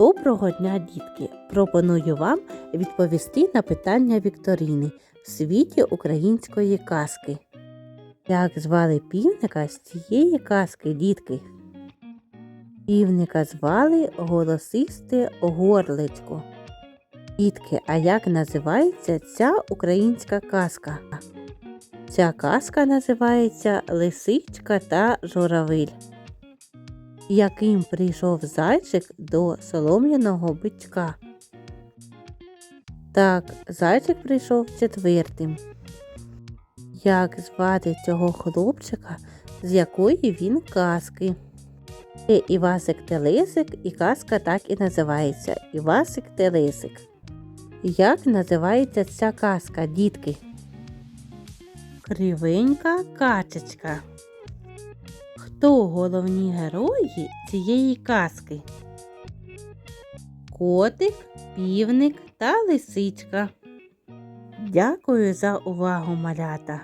Доброго дня, дітки! Пропоную вам відповісти на питання Вікторини в світі української казки. Як звали півника з цієї казки, дітки? Півника звали Голосисте Горлицько. Дітки, а як називається ця українська казка? Ця казка називається Лисичка та Журавель яким прийшов зайчик до солом'яного бичка. Так, зайчик прийшов четвертим. Як звати цього хлопчика, з якої він казки? Це Івасик Телесик, і казка так і називається Івасик Телесик. Як називається ця казка, дітки? Кривенька качечка. Хто головні герої цієї казки? Котик, півник та лисичка. Дякую за увагу, малята!